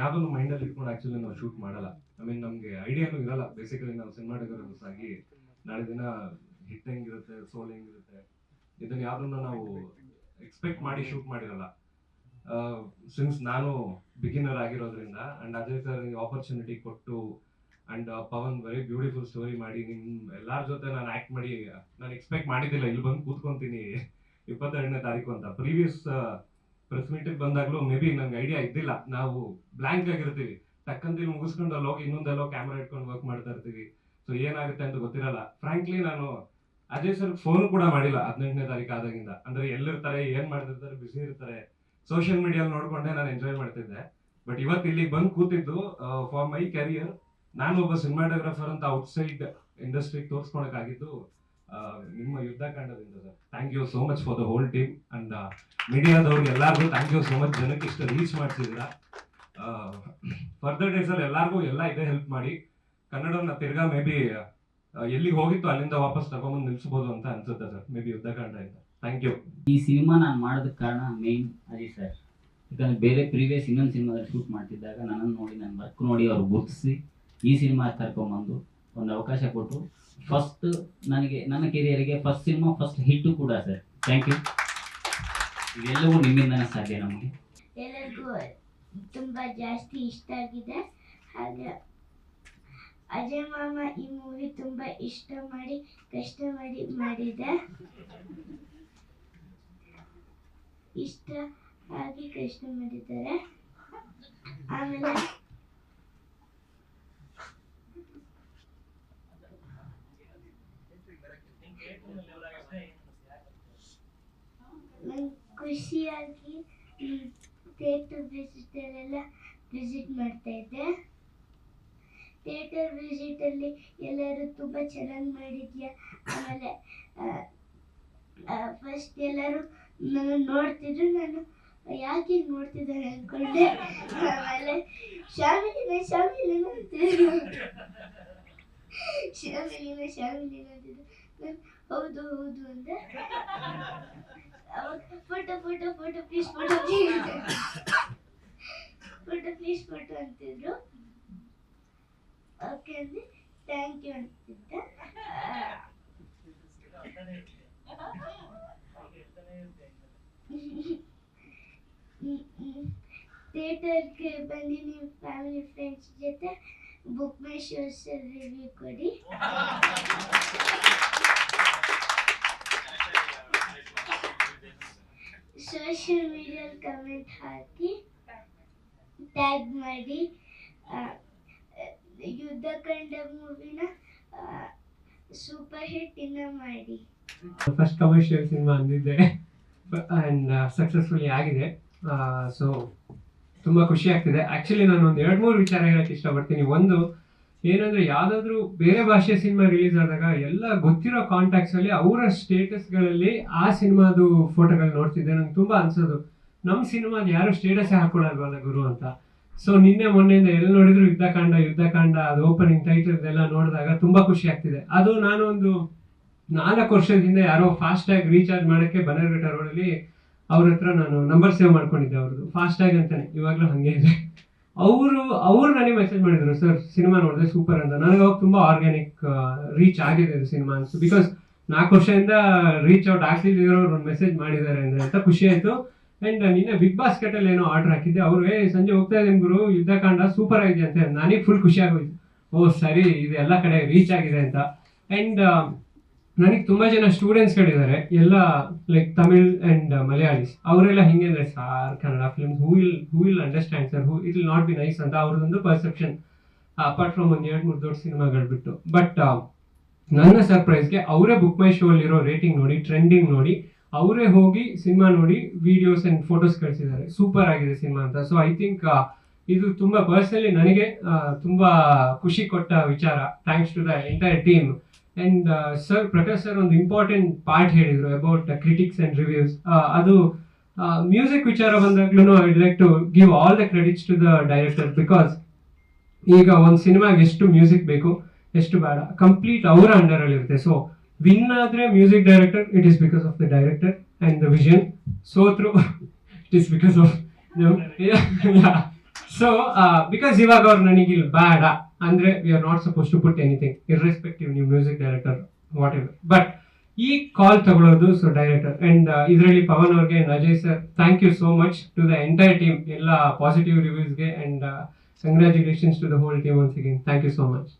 ಯಾವ್ದನ್ನು ಮೈಂಡಲ್ಲಿ ಇಟ್ಕೊಂಡು ಆಕ್ಚುಲಿ ನಾವು ಶೂಟ್ ಮಾಡಲ್ಲ. ಐ ಮೀನ್ ನಮ್ಗೆ ಐಡಿಯಾನು ಇರಲ್ಲ. ಬೇಸಿಕಲಿ ನಾವು ಸಿನಿಮಾಟೋಗ್ರಫರ್ಸ್ ಆಗಿ ನಾಳೆ ದಿನ ಹಿಟ್ ಹೆಂಗಿರುತ್ತೆ ಸೋಲ್ ಹೆಂಗಿರುತ್ತೆ, ಇದನ್ನ ಯಾವ್ದನ್ನ ನಾವು ಎಕ್ಸ್ಪೆಕ್ಟ್ ಮಾಡಿ ಶೂಟ್ ಮಾಡಿರಲ್ಲ. ಸಿನ್ಸ್ ನಾನು ಬಿಗಿನರ್ ಆಗಿರೋದ್ರಿಂದ ಅಂಡ್ ಅಜಯ್ ಸರ್ ಆಪರ್ಚುನಿಟಿ ಕೊಟ್ಟು and Pavan very beautiful story ಮಾಡಿ ನಿಮ್ ಎಲ್ಲಾರ ಜೊತೆ ನಾನು ಆಕ್ಟ್ ಮಾಡಿ, ನಾನು ಎಕ್ಸ್ಪೆಕ್ಟ್ ಮಾಡಿದ್ದಿಲ್ಲ. ಇಲ್ಲಿ ಬಂದು ಕೂತ್ಕೊಂತೀನಿ. ಇಪ್ಪತ್ತೆರಡನೇ ತಾರೀಕು ಅಂತ. ಪ್ರೀವಿಯಸ್ ಪ್ರೆಸ್ ಮೀಟಿಗೆ ಬಂದಾಗಲೂ ಮೇ ಬಿ ನಂಗೆ ಐಡಿಯಾ ಇದ್ದಿಲ್ಲ. ನಾವು ಬ್ಲಾಂಕ್ ಆಗಿರ್ತೀವಿ. ಟಕ್ಕಂತ ಇಲ್ಲಿ ಮುಗಿಸ್ಕೊಂಡು ಅಲ್ಲಿ ಹೋಗಿ ಇನ್ನೊಂದೆಲ್ಲೋ ಕ್ಯಾಮ್ರಾ ಇಟ್ಕೊಂಡು ವರ್ಕ್ ಮಾಡ್ತಾ ಇರ್ತೀವಿ. ಸೊ ಏನಾಗುತ್ತೆ ಅಂತ ಗೊತ್ತಿರಲ್ಲ. ಫ್ರಾಂಕ್ಲಿ ನಾನು ಅಜಯ್ ಸರ್ ಫೋನ್ ಕೂಡ ಮಾಡಿಲ್ಲ ಹದಿನೆಂಟನೇ ತಾರೀಕು ಆದಾಗಿಂದ. ಅಂದ್ರೆ ಎಲ್ಲಿರ್ತಾರೆ, ಏನ್ ಮಾಡ್ತಿರ್ತಾರೆ ಬಿಸಿ ಇರ್ತಾರೆ. ಸೋಷಿಯಲ್ ಮೀಡಿಯಲ್ಲಿ ನೋಡ್ಕೊಂಡೆ ನಾನು ಎಂಜಾಯ್ ಮಾಡ್ತಿದ್ದೆ. ಬಟ್ ಇವತ್ತು ಇಲ್ಲಿಗೆ ಬಂದು ಕೂತಿದ್ದು ಫಾರ್ ಮೈ ಕ್ಯಾರಿಯರ್ ನಾನು ಒಬ್ಬ ಸಿನಿಮಾಟೋಗ್ರಾಫರ್ ಅಂತ ಔಟ್ಸೈಡ್ ಇಂಡಸ್ಟ್ರಿಗೆ ತೋರಿಸ್ಕೊಳಕ್ಕಾಗಿದ್ದು ನಿಮ್ಮ ಯುದ್ಧ ಕಾಂಡದಿಂದ sir thank you so much for the whole team and ಮೀಡಿಯಾದವ್ರಿಗೆ ಎಲ್ಲರಿಗೂ ಥ್ಯಾಂಕ್ ಯು ಸೋ ಮಚ್ ಜನಕ್ಕೆ ಇಷ್ಟು ರೀಚ್ ಮಾಡಿಸಿದ್ರ. ಫರ್ದರ್ ಡೇಸಲ್ಲಿ ಎಲ್ಲರಿಗೂ ಎಲ್ಲ ಇದೆ ಹೆಲ್ಪ್ ಮಾಡಿ. ಕನ್ನಡನ ತಿರ್ಗಾ ಮೇ ಬಿ ಎಲ್ಲಿಗೆ ಹೋಗಿತ್ತು ಅಲ್ಲಿಂದ ವಾಪಸ್ ತಗೊಂಬಂದು ನಿಲ್ಸ್ಬೋದು ಅಂತ ಅನ್ಸುತ್ತೆ ಸರ್. ಮೇ ಬಿ ಯುದ್ಧ ಕಾಂಡ ಅಂತ ಥ್ಯಾಂಕ್ ಯು ಈ ಸಿನಿಮಾ ನಾನು ಮಾಡೋದಕ್ಕೆ ಕಾರಣ ಮೇನ್ ಅಜಿ ಸರ್ ಯಾಕಂದ್ರೆ ಬೇರೆ ಪ್ರೀವಿಯಸ್ ಇನ್ನೊಂದು ಸಿನಿಮಾದಲ್ಲಿ ಶೂಟ್ ಮಾಡ್ತಿದ್ದಾಗ ನನ್ನನ್ನು ನೋಡಿ ನನ್ನ ವರ್ಕ್ ನೋಡಿ ಅವ್ರು ಗುರುತಿಸಿ ಈ ಸಿನಿಮಾ ಕರ್ಕೊಂಬಂದು ಒಂದು ಅವಕಾಶ ಕೊಟ್ಟು ಫಸ್ಟ್ ನನಗೆ, ನನ್ನ ಕೆರಿಯರ್ಗೆ ಫಸ್ಟ್ ಸಿನಿಮಾ ಫಸ್ಟ್ ಹಿಟ್ಟು ಕೂಡ ಸರ್. ಥ್ಯಾಂಕ್ ಯು ಇವೆಲ್ಲವೂ ನಿಮ್ಮಿಂದನೇ ಸಾಧ್ಯ ನಮಗೆ. ಎಲ್ಲರಿಗೂ ತುಂಬ ಜಾಸ್ತಿ ಇಷ್ಟ ಆಗಿದೆ. ಹಾಗೆ ಅಜಯ್ ಮಾಮ ಈ ಮೂವಿ ತುಂಬ ಇಷ್ಟ ಮಾಡಿ, ಕಷ್ಟ ಮಾಡಿ ಮಾಡಿದೆ. ಇಷ್ಟ ಆಗಿ ಕಷ್ಟ ಮಾಡಿದ್ದಾರೆ. ಆಮೇಲೆ ನಂಗೆ ಖುಷಿಯಾಗಿ ಥಿಯೇಟರ್ ವಿಸಿಟಲ್ಲೆಲ್ಲ ವಿಸಿಟ್ ಮಾಡ್ತಾ ಇದ್ದೆ. ಥಿಯೇಟರ್ ವಿಸಿಟಲ್ಲಿ ಎಲ್ಲರೂ ತುಂಬ ಚೆನ್ನಾಗಿ ಮಾಡಿದ್ಯಾ? ಆಮೇಲೆ ಫಸ್ಟ್ ಎಲ್ಲರೂ ನನ್ನ ನೋಡ್ತಿದ್ರು, ನಾನು ಯಾಕೆ ನೋಡ್ತಿದ್ದಾರೆ ಅಂದ್ಕೊಂಡೆ ಆಮೇಲೆ, ಶಾಮಿಲಿನ ಶಾಮಿಲಿನ ಅಂತಿದ್ರು. ಶಾಮಿಲಿನ ಶಾಮಿಲಿನ ಅಂತಿದ್ರು. ನಾನು ಹೌದು ಹೌದು ಅಂದೆ. Photo photo photo please photo photo please photo ಅಂತಿದ್ರು. ಓಕೆ ಅಂದ್ರೆ ಥ್ಯಾಂಕ್ ಯು ಅಂತಿದ್ದೆ. ಥಿಯೇಟರ್ಗೆ ಬಂದು ನಿಮ್ಮ ಫ್ಯಾಮಿಲಿ ಫ್ರೆಂಡ್ಸ್ ಜೊತೆ. ಬುಕ್ ಮೈ ಶೋಸ್ ರಿವ್ಯೂ ಕೊಡಿ ಸೋಷಿಯಲ್ ಮೀಡಿಯಲ್ ಕಮೆಂಟ್ ಹಾಕಿ ಟ್ಯಾಗ್ ಮಾಡಿ ಯುದ್ಧ ಕಂಡ ಮೂವಿನ ಸೂಪರ್ ಹಿಟ್ ಇನ್ನ ಮಾಡಿ ಫಸ್ಟ್ ಕಮರ್ಷಿಯಲ್ ಸಿನಿಮಾ ಅಂದಿದ್ದೆ ಆ್ಯಂಡ್ ಸಕ್ಸಸ್ಫುಲಿ ಆಗಿದೆ. ಸೊ ತುಂಬ ಖುಷಿ ಆಗ್ತಿದೆ. ಆ್ಯಕ್ಚುಲಿ ನಾನು ಒಂದು ಎರಡು ಮೂರು ವಿಚಾರ ಹೇಳಕ್ಕೆ ಇಷ್ಟಪಡ್ತೀನಿ. ಒಂದು ಏನಂದ್ರೆ ಯಾವ್ದಾದ್ರು ಬೇರೆ ಭಾಷೆ ಸಿನಿಮಾ ರಿಲೀಸ್ ಆದಾಗ ಎಲ್ಲ ಗೊತ್ತಿರೋ ಕಾಂಟ್ಯಾಕ್ಟ್ಸಲ್ಲಿ ಅವರ ಸ್ಟೇಟಸ್ಗಳಲ್ಲಿ ಆ ಸಿನಿಮಾದು ಫೋಟೋಗಳು ನೋಡ್ತಿದ್ದೆ. ನಂಗೆ ತುಂಬ ಅನ್ಸೋದು ನಮ್ಮ ಸಿನಿಮಾದ ಯಾರು ಸ್ಟೇಟಸ್ ಹಾಕೊಳ್ಳಲ್ವಲ್ಲ ಗುರು ಅಂತ. ಸೊ ನಿನ್ನೆ ಮೊನ್ನೆಯಿಂದ ಎಲ್ಲಿ ನೋಡಿದ್ರು? ಯುದ್ಧಕಾಂಡ ಯುದ್ಧಕಾಂಡ ಅದು ಓಪನಿಂಗ್ ಟೈಟಲ್ ಇದೆಲ್ಲ ನೋಡಿದಾಗ ತುಂಬ ಖುಷಿ ಆಗ್ತಿದೆ. ಅದು ನಾನು ಒಂದು ನಾಲ್ಕು ವರ್ಷದಿಂದ ಯಾರೋ ಫಾಸ್ಟ್ ಟ್ಯಾಗ್ ರೀಚಾರ್ಜ್ ಮಾಡೋಕ್ಕೆ ಬನರ್ಘಟ್ಟ ರೋಡಲ್ಲಿ ಅವ್ರ ಹತ್ರ ನಾನು ನಂಬರ್ ಸೇವ್ ಮಾಡ್ಕೊಂಡಿದ್ದೆ ಅವ್ರದ್ದು. ಫಾಸ್ಟ್ ಟ್ಯಾಗ್ ಅಂತಾನೆ, ಇವಾಗಲೂ ಹಾಗೆ ಇದೆ. ಅವರು ಅವರು ನನಗೆ ಮೆಸೇಜ್ ಮಾಡಿದರು ಸರ್ ಸಿನಿಮಾ ನೋಡಿದೆ ಸೂಪರ್ ಅಂತ. ನನಗೆ ಅವಾಗ ತುಂಬ ಆರ್ಗ್ಯಾನಿಕ್ ರೀಚ್ ಆಗಿದೆ ಇದು ಸಿನಿಮಾ ಅನ್ಸು. ಬಿಕಾಸ್ ನಾಲ್ಕು ವರ್ಷದಿಂದ ರೀಚ್ ಔಟ್ ಆಗ್ತಿದ್ರು ಮೆಸೇಜ್ ಮಾಡಿದ್ದಾರೆ ಅಂದ್ರೆ ಅಂತ ಖುಷಿ ಆಯ್ತು. ಅಂಡ್ ನಿನ್ನೆ ಬಿಗ್ ಬಾಸ್ಕೆಟಲ್ಲಿ ಏನೋ ಆರ್ಡರ್ ಹಾಕಿದ್ದೆ. ಅವರು, ಏ, ಸಂಜೆ ಹೋಗ್ತಾ ಇದ್ದೀನಿ ಗುರು, ಯುದ್ಧಕಾಂಡ ಸೂಪರ್ ಆಗಿದೆ ಅಂತ ನನಗೆ ಫುಲ್ ಖುಷಿ ಆಗೋಯ್ತು. ಓ, ಸರಿ ಇದು ಎಲ್ಲ ಕಡೆ ರೀಚ್ ಆಗಿದೆ ಅಂತ. ಅಂಡ್ ನನಗೆ ತುಂಬಾ ಜನ ಸ್ಟೂಡೆಂಟ್ಸ್ ಸ್ಟೂಡೆಂಟ್ಸ್ಗಳಿದ್ದಾರೆ ಎಲ್ಲ ಲೈಕ್ ತಮಿಳ್ ಅಂಡ್ ಮಲಯಾಳಿಸ್ ಅವರೆಲ್ಲ ಹಿಂಗೆ ಅಂದ್ರೆ sir Kannada films who will who will understand sir who it will not be nice ಅಂತ ಅವ್ರದ್ದೊಂದು ಪರ್ಸೆಪ್ಷನ್ ಅಪಾರ್ಟ್ ಫ್ರಮ್ ಒಂದು ಎರಡು ಮೂರು ದೊಡ್ಡ ಸಿನಿಮಾಗಳು ಬಿಟ್ಟು. ಬಟ್ ನನ್ನ ಸರ್ಪ್ರೈಸ್ಗೆ ಅವರೇ ಬುಕ್ ಮೈ ಶೋ ಅಲ್ಲಿರೋ ರೇಟಿಂಗ್ ನೋಡಿ ಟ್ರೆಂಡಿಂಗ್ ನೋಡಿ ಅವರೇ ಹೋಗಿ ಸಿನಿಮಾ ನೋಡಿ ವಿಡಿಯೋಸ್ ಅಂಡ್ ಫೋಟೋಸ್ ಕಳಿಸಿದ್ದಾರೆ. ಸೂಪರ್ ಆಗಿದೆ ಸಿನಿಮಾ ಅಂತ. ಸೊ ಐ ಥಿಂಕ್ ಇದು ತುಂಬಾ ಪರ್ಸನಲಿ ನನಗೆ ಆ, ತುಂಬಾ ಖುಷಿ ಕೊಟ್ಟ ವಿಚಾರ. Thanks to the entire team and sir Prakash sir ಒಂದು ಇಂಪಾರ್ಟೆಂಟ್ ಪಾರ್ಟ್ ಹೇಳಿದ್ರು ಅಬೌಟ್ ಕ್ರಿಟಿಕ್ಸ್ ಅಂಡ್ ರಿವ್ಯೂಸ್ ಅದು ಮ್ಯೂಸಿಕ್ ವಿಚಾರ ಬಂದಾಗ್ಲೂ I like to give all the credits to the director because ಈಗ ಒಂದು ಸಿನಿಮಾಗೆ ಎಷ್ಟು ಮ್ಯೂಸಿಕ್ ಬೇಕು, ಎಷ್ಟು ಬೇಡ ಕಂಪ್ಲೀಟ್ ಅವರ ಅಂಡರಲ್ಲಿ ಇರುತ್ತೆ. ಸೊ ವಿನ್ ಆದರೆ music director it is because of the director and the vision ಸೋತ್ರು it is because of so because ಇವಾಗ ಅವ್ರು ನನಗೆ ಇಲ್ಲಿ ಬೇಡ, ಅಂದ್ರೆ we are not suppose to put anything irrespective ನೀವು music director whatever but ಈ call ತಗೊಳ್ಳೋದು so director and ಇದರಲ್ಲಿ ಪವನ್ ಅವ್ರಿಗೆ Ajay sir thank you so much to the entire team ಎಲ್ಲ positive ರಿವ್ಯೂಸ್ಗೆ and congratulations to the whole team once again thank you so much